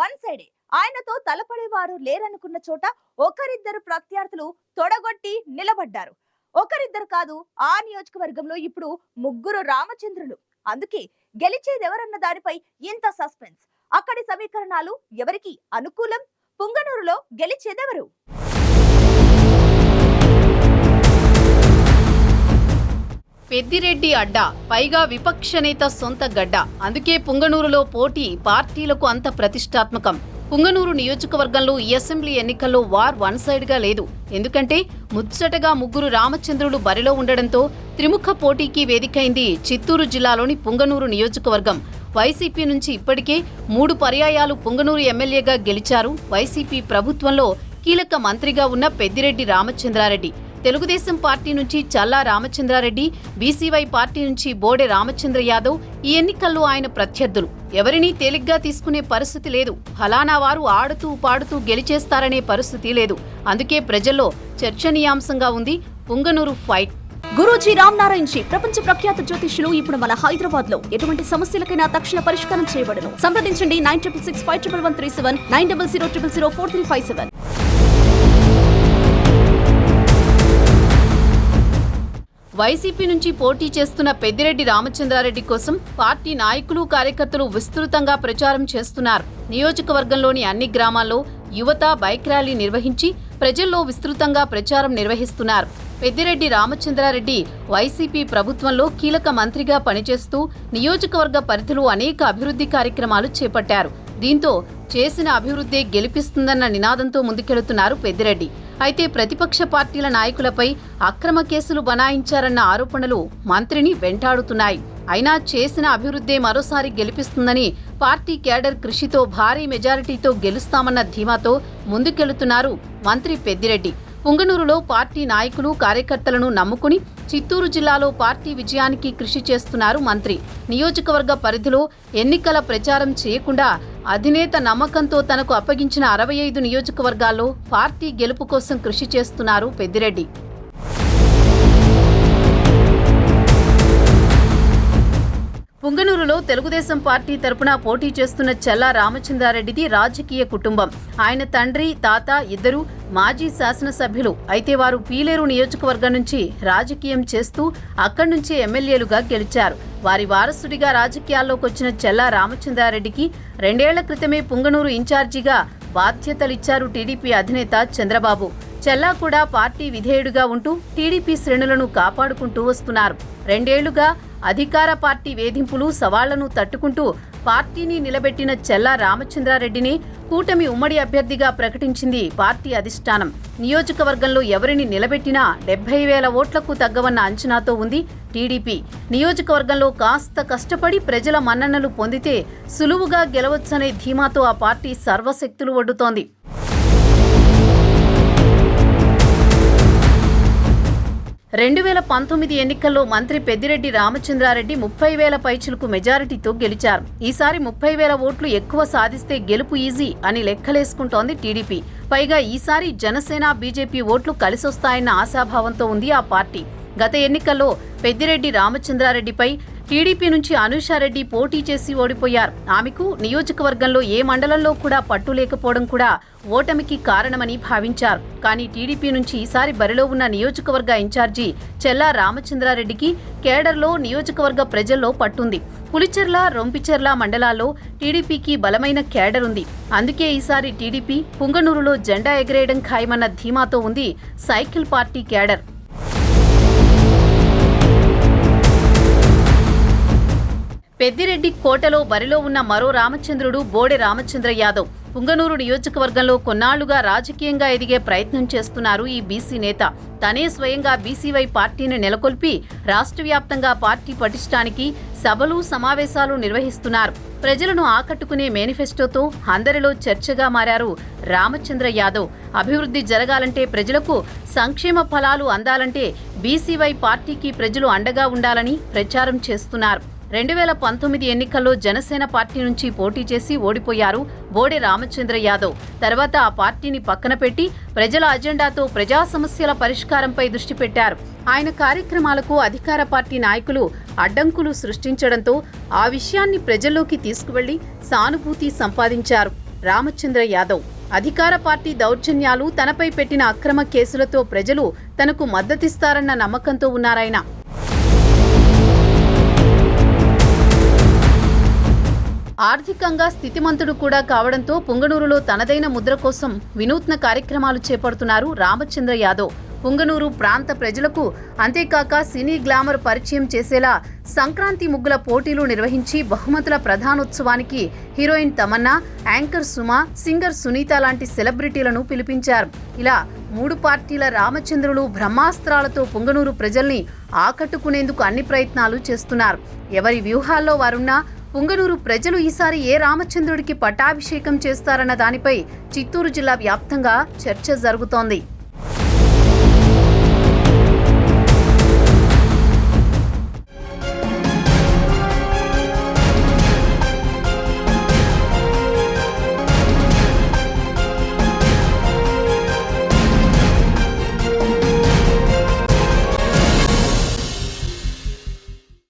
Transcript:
One సైడే. ఆయనతో తలపడేవారు లేరనుకున్న చోట ఒకరిద్దరు ప్రత్యర్థులు తొడగొట్టి నిలబడ్డారు. ఒకరిద్దరు కాదు ఆ నియోజకవర్గంలో ఇప్పుడు ముగ్గురు రామచంద్రులు. అందుకే గెలిచేదెవరన్న దానిపై ఇంత సస్పెన్స్. అక్కడి సమీకరణాలు ఎవరికి అనుకూలం? పుంగనూరులో గెలిచేదెవరు? పెద్దిరెడ్డి అడ్డా పైగా విపక్ష నేత సొంత గడ్డ. అందుకే పుంగనూరులో పోటీ పార్టీలకు అంత ప్రతిష్టాత్మకం. పుంగనూరు నియోజకవర్గంలో ఈ అసెంబ్లీ ఎన్నికల్లో వార్ వన్ సైడ్గా లేదు. ఎందుకంటే ముచ్చటగా ముగ్గురు రామచంద్రులు బరిలో ఉండడంతో త్రిముఖ పోటీకి వేదికైంది చిత్తూరు జిల్లాలోని పుంగనూరు నియోజకవర్గం. వైసీపీ నుంచి ఇప్పటికే మూడు పర్యాయాలు పుంగనూరు ఎమ్మెల్యేగా గెలిచారు. వైసీపీ ప్రభుత్వంలో కీలక మంత్రిగా ఉన్న పెద్దిరెడ్డి రామచంద్రారెడ్డి. తెలుగుదేశం పార్టీ నుంచి చల్లా రామచంద్రారెడ్డి బీసీవై పార్టీ నుంచి బోడె రామచంద్ర యాదవ్ ఈ ఎన్నికల్లో ఆయన ప్రత్యర్థులు. ఎవరినీ తేలిగ్గా తీసుకునే పరిస్థితి లేదు. ఫలానా వారు ఆడుతూ పాడుతూ గెలిచేస్తారనే పరిస్థితి లేదు. అందుకే ప్రజల్లో చర్చనీయాంశంగా ఉంది పుంగనూరు ఫైట్. గురూజీ రామ్ నారాయణ్ జీ ప్రపంచ ప్రఖ్యాత జ్యోతిష్యులు ఇప్పుడు మన హైదరాబాద్లో ఎటువంటి సమస్యలకైనా తక్షణ పరిష్కారం చేయబడను. సంప్రదించండి nine triple six five triple one three seven nine double zero triple zero four three five seven YCP నుంచి పోటీ చేస్తున్న పెద్దిరెడ్డి రామచంద్రారెడ్డి కోసం పార్టీ నాయకులు కార్యకర్తలు విస్తృతంగా ప్రచారం చేస్తున్నారు. నియోజకవర్గంలోని అన్ని గ్రామాల్లో యువత బైక్ ర్యాలీ నిర్వహించి ప్రజల్లో విస్తృతంగా ప్రచారం నిర్వహిస్తున్నారు. పెద్దిరెడ్డి రామచంద్రారెడ్డి వైసీపీ ప్రభుత్వంలో కీలక మంత్రిగా పనిచేస్తూ నియోజకవర్గ పరిధిలో అనేక అభివృద్ధి కార్యక్రమాలు చేపట్టారు. దీంతో చేసిన అభివృద్ధి గెలిపిస్తుందన్న నినాదంతో ముందుకెళుతున్నారు పెద్దిరెడ్డి. అయితే ప్రతిపక్ష పార్టీల నాయకులపై అక్రమ కేసులు బనాయించారన్న ఆరోపణలు మంత్రిని వెంటాడుతున్నాయి. అయినా చేసిన అభివృద్ధే మరోసారి గెలిపిస్తుందని పార్టీ కేడర్ కృషితో భారీ మెజారిటీతో గెలుస్తామన్న ధీమాతో ముందుకెళుతున్నారు మంత్రి పెద్దిరెడ్డి. పుంగనూరులో పార్టీ నాయకులు కార్యకర్తలను నమ్ముకుని చిత్తూరు జిల్లాలో పార్టీ విజయానికి కృషి చేస్తున్నారు మంత్రి. నియోజకవర్గ పరిధిలో ఎన్నికల ప్రచారం చేయకుండా అధినేత నమ్మకంతో తనకు అప్పగించిన అరవై ఐదు నియోజకవర్గాల్లో పార్టీ గెలుపు కోసం కృషి చేస్తున్నారు పెద్దిరెడ్డి. పుంగనూరులో తెలుగుదేశం పార్టీ తరపున పోటీ చేస్తున్న చల్లా రామచంద్రారెడ్డిది రాజకీయ కుటుంబం. ఆయన తండ్రి తాత ఇద్దరు మాజీ శాసనసభ్యులు అయితే వారు పీలేరు నియోజకవర్గం నుంచి రాజకీయం చేస్తూ అక్కడి నుంచే ఎమ్మెల్యేలుగా గెలిచారు. వారి వారసుడిగా రాజకీయాల్లోకి వచ్చిన చెల్లా రామచంద్రారెడ్డికి రెండేళ్ళ క్రితమే పుంగనూరు ఇన్ఛార్జిగా బాధ్యతలిచ్చారు టీడీపీ అధినేత చంద్రబాబు. చెల్లా కూడా పార్టీ విధేయుడిగా ఉంటూ టీడీపీ శ్రేణులను కాపాడుకుంటూ వస్తున్నారు. రెండేళ్ళుగా అధికార పార్టీ వేధింపులు సవాళ్ళను తట్టుకుంటూ పార్టీని నిలబెట్టిన చెల్లా రామచంద్రారెడ్డిని కూటమి ఉమ్మడి అభ్యర్థిగా ప్రకటించింది పార్టీ అధిష్టానం. నియోజకవర్గంలో ఎవరిని నిలబెట్టినా డెబ్బై వేల ఓట్లకు తగ్గవన్న అంచనాతో ఉంది టీడీపీ. నియోజకవర్గంలో కాస్త కష్టపడి ప్రజల మన్ననలు పొందితే సులువుగా గెలవచ్చనే ధీమాతో ఆ పార్టీ సర్వశక్తులు ఒడ్డుతోంది. రెండు వేల పంతొమ్మిది ఎన్నికల్లో మంత్రి పెద్దిరెడ్డి రామచంద్రారెడ్డి ముప్పై వేల పైచులకు మెజారిటీతో గెలిచారు. ఈసారి ముప్పై వేల ఓట్లు ఎక్కువ సాధిస్తే గెలుపు ఈజీ అని లెక్కలేసుకుంటోంది టీడీపీ. పైగా ఈసారి జనసేన బీజేపీ ఓట్లు కలిసొస్తాయన్న ఆశాభావంతో ఉంది ఆ పార్టీ. గత ఎన్నికల్లో పెద్దిరెడ్డి రామచంద్రారెడ్డిపై టీడీపీ నుంచి అనూషారెడ్డి పోటీ చేసి ఓడిపోయారు. ఆమెకు నియోజకవర్గంలో ఏ మండలంలో కూడా పట్టు లేకపోవడం కూడా ఓటమికి కారణమని భావించారు. కానీ టీడీపీ నుంచి ఈసారి బరిలో ఉన్న నియోజకవర్గ ఇన్ఛార్జి చెల్లా రామచంద్రారెడ్డికి కేడర్లో నియోజకవర్గ ప్రజల్లో పట్టుంది. పులిచెర్ల రొంపిచెర్ల మండలాల్లో టీడీపీకి బలమైన కేడర్ ఉంది. అందుకే ఈసారి టీడీపీ పుంగనూరులో జెండా ఎగరేయడం ఖాయమన్న ధీమాతో ఉంది సైకిల్ పార్టీ కేడర్. పెద్దిరెడ్డి కోటలో బరిలో ఉన్న మరో రామచంద్రుడు బోడె రామచంద్ర యాదవ్ పుంగనూరు నియోజకవర్గంలో కొన్నాళ్ళుగా రాజకీయంగా ఎదిగే ప్రయత్నం చేస్తున్నారు ఈ బీసీ నేత. తనే స్వయంగా బీసీవై పార్టీని నెలకొల్పి రాష్ట్ర వ్యాప్తంగా పార్టీ పటిష్టానికి సభలు సమావేశాలు నిర్వహిస్తున్నారు. ప్రజలను ఆకట్టుకునే మేనిఫెస్టోతో అందరిలో చర్చగా మారారు రామచంద్ర యాదవ్. అభివృద్ధి జరగాలంటే ప్రజలకు సంక్షేమ ఫలాలు అందాలంటే బీసీవై పార్టీకి ప్రజలు అండగా ఉండాలని ప్రచారం చేస్తున్నారు. రెండు వేల పంతొమ్మిది ఎన్నికల్లో జనసేన పార్టీ నుంచి పోటీ చేసి ఓడిపోయారు బోడె రామచంద్ర యాదవ్. తర్వాత ఆ పార్టీని పక్కన పెట్టి ప్రజల అజెండాతో ప్రజా సమస్యల పరిష్కారంపై దృష్టి పెట్టారు. ఆయన కార్యక్రమాలకు అధికార పార్టీ నాయకులు అడ్డంకులు సృష్టించడంతో ఆ విషయాన్ని ప్రజల్లోకి తీసుకువెళ్ళి సానుభూతి సంపాదించారు రామచంద్ర యాదవ్. అధికార పార్టీ దౌర్జన్యాలు తనపై పెట్టిన అక్రమ కేసులతో ప్రజలు తనకు మద్దతిస్తారన్న నమ్మకంతో ఉన్నారాయన. ఆర్థికంగా స్థితిమంతుడు కూడా కావడంతో పుంగనూరులో తనదైన ముద్ర కోసం వినూత్న కార్యక్రమాలు చేపడుతున్నారు రామచంద్ర యాదవ్. పుంగనూరు ప్రాంత ప్రజలకు అంతేకాక సినీ గ్లామర్ పరిచయం చేసేలా సంక్రాంతి ముగ్గుల పోటీలు నిర్వహించి బహుమతుల ప్రధానోత్సవానికి heroine Tamannaah anchor Suma singer Sunitha లాంటి సెలబ్రిటీలను పిలిపించారు. ఇలా మూడు పార్టీల రామచంద్రులు బ్రహ్మాస్త్రాలతో పుంగనూరు ప్రజల్ని ఆకట్టుకునేందుకు అన్ని ప్రయత్నాలు చేస్తున్నారు. ఎవరి వ్యూహాల్లో వారున్నా పుంగనూరు ప్రజలు ఈసారి ఏ రామచంద్రుడికి పట్టాభిషేకం చేస్తారన్న దానిపై చిత్తూరు జిల్లా వ్యాప్తంగా చర్చ జరుగుతోంది.